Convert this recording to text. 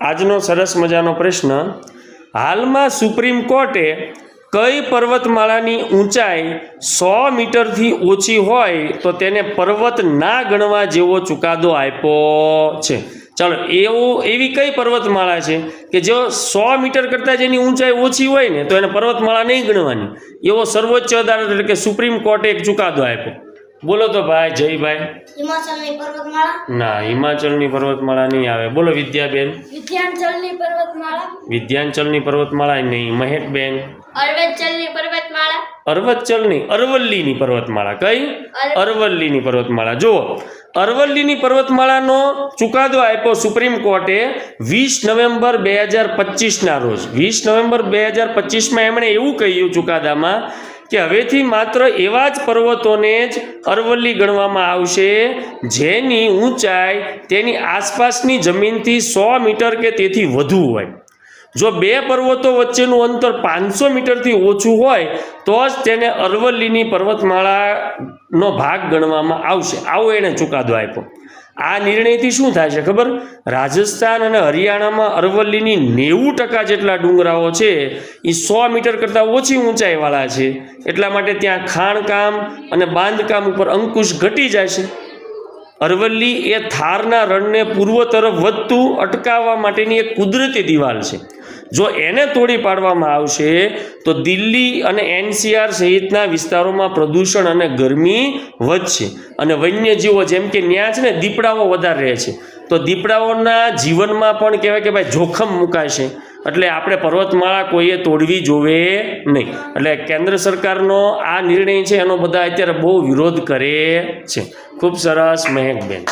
આજનો સરસ મજાનો પ્રશ્ન, હાલમાં સુપ્રીમ કોર્ટે કઈ પર્વતમાળાની ઊંચાઈ સો મીટરથી ઓછી હોય તો તેને પર્વત ના ગણવા જેવો ચુકાદો આપ્યો છે. ચાલો, એવો, એવી કઈ પર્વતમાળા છે કે જો સો મીટર કરતાં જેની ઊંચાઈ ઓછી હોય ને તો એને પર્વતમાળા નહીં ગણવાની? એવો સર્વોચ્ચ અદાલત એટલે કે સુપ્રીમ કોર્ટે એક ચુકાદો આપ્યો. બોલો તો ભાઈ જયભાઈ. હિમાચલની પર્વતમાળા? ના હિમાચલની પર્વતમાળા નહીં આવે. બોલો વિદ્યાબેન. વિધ્યાંચલની પર્વતમાળા? વિદ્યાંચલની પર્વતમાળા નહીં મહેકબેન. અરવંચલની પર્વતમાળા? અરવચ્ચલની અરવલ્લીની પર્વતમાળા. કઈ? અરવલ્લીની પર્વતમાળા. જુઓ અરવલ્લીની પર્વતમાળાનો ચુકાદો આપ્યો સુપ્રીમ કોર્ટે વીસ નવેમ્બર બે હજાર પચીસના રોજ. વીસ નવેમ્બર બે હજાર પચીસમાં એમણે એવું કહ્યું ચુકાદામાં કે હવેથી માત્ર એવા જ પર્વતોને જ અરવલ્લી ગણવામાં આવશે, જેની ઊંચાઈ તેની આસપાસની જમીનથી સો મીટર કે તેથી વધુ હોય. જો બે પર્વતો વચ્ચેનું અંતર પાંચસો મીટરથી ઓછું હોય, તો જ તેને અરવલ્લીની પર્વતમાળાનો ભાગ ગણવામાં આવશે. આવો એણે ચુકાદો આપ્યો. આ નિર્ણયથી શું થાય છે ખબર? રાજસ્થાન અને હરિયાણામાં અરવલ્લીની નેવું ટકા જેટલા ડુંગરાઓ છે એ સો મીટર કરતાં ઓછી ઊંચાઈવાળા છે. એટલા માટે ત્યાં ખાણકામ અને બાંધકામ ઉપર અંકુશ ઘટી જાય છે. અરવલ્લી એ થારના રણને પૂર્વ તરફ વધતું અટકાવવા માટેની એક કુદરતી દિવાલ છે. જો એને તોડી પાડવામાં આવશે, તો દિલ્હી અને એનસીઆર સહિતના વિસ્તારોમાં પ્રદૂષણ અને ગરમી વધશે. અને વન્યજીવો જેમ કે ન્યા છે ને, દીપડાઓ વધારે રહે છે. તો દીપડાઓના જીવનમાં પણ કહેવાય કે ભાઈ જોખમ મુકાશે. એટલે આપણે પર્વતમાળા કોઈએ તોડવી જોવે નહીં. એટલે કેન્દ્ર સરકારનો આ નિર્ણય છે, એનો બધા અત્યારે બહુ વિરોધ કરે છે. ખૂબ સરસ મહેકબેન.